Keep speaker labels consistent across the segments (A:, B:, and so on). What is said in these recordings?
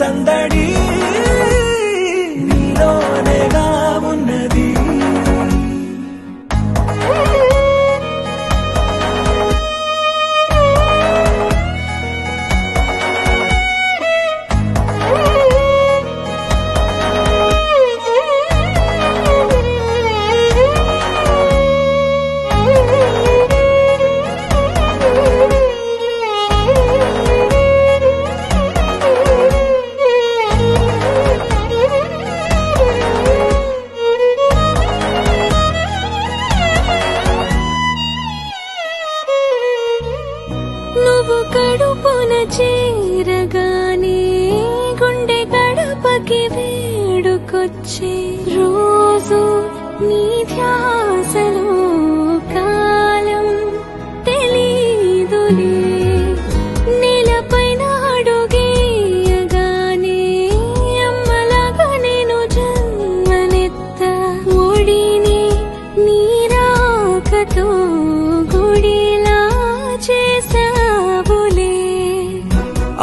A: నాన్న
B: చేరగానే గుండె గడపకి వేడుకొచ్చే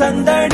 A: నాన్న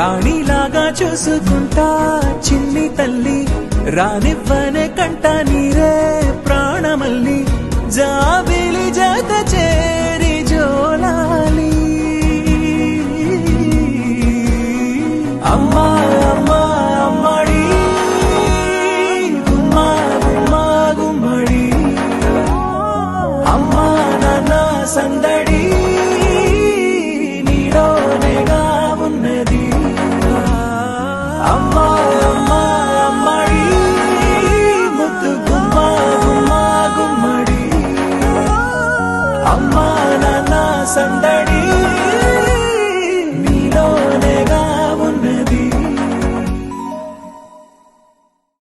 A: రాణిలాగా చూసుకుంటా చిన్ని తల్లి రానివ్వనే కంట சந்தடி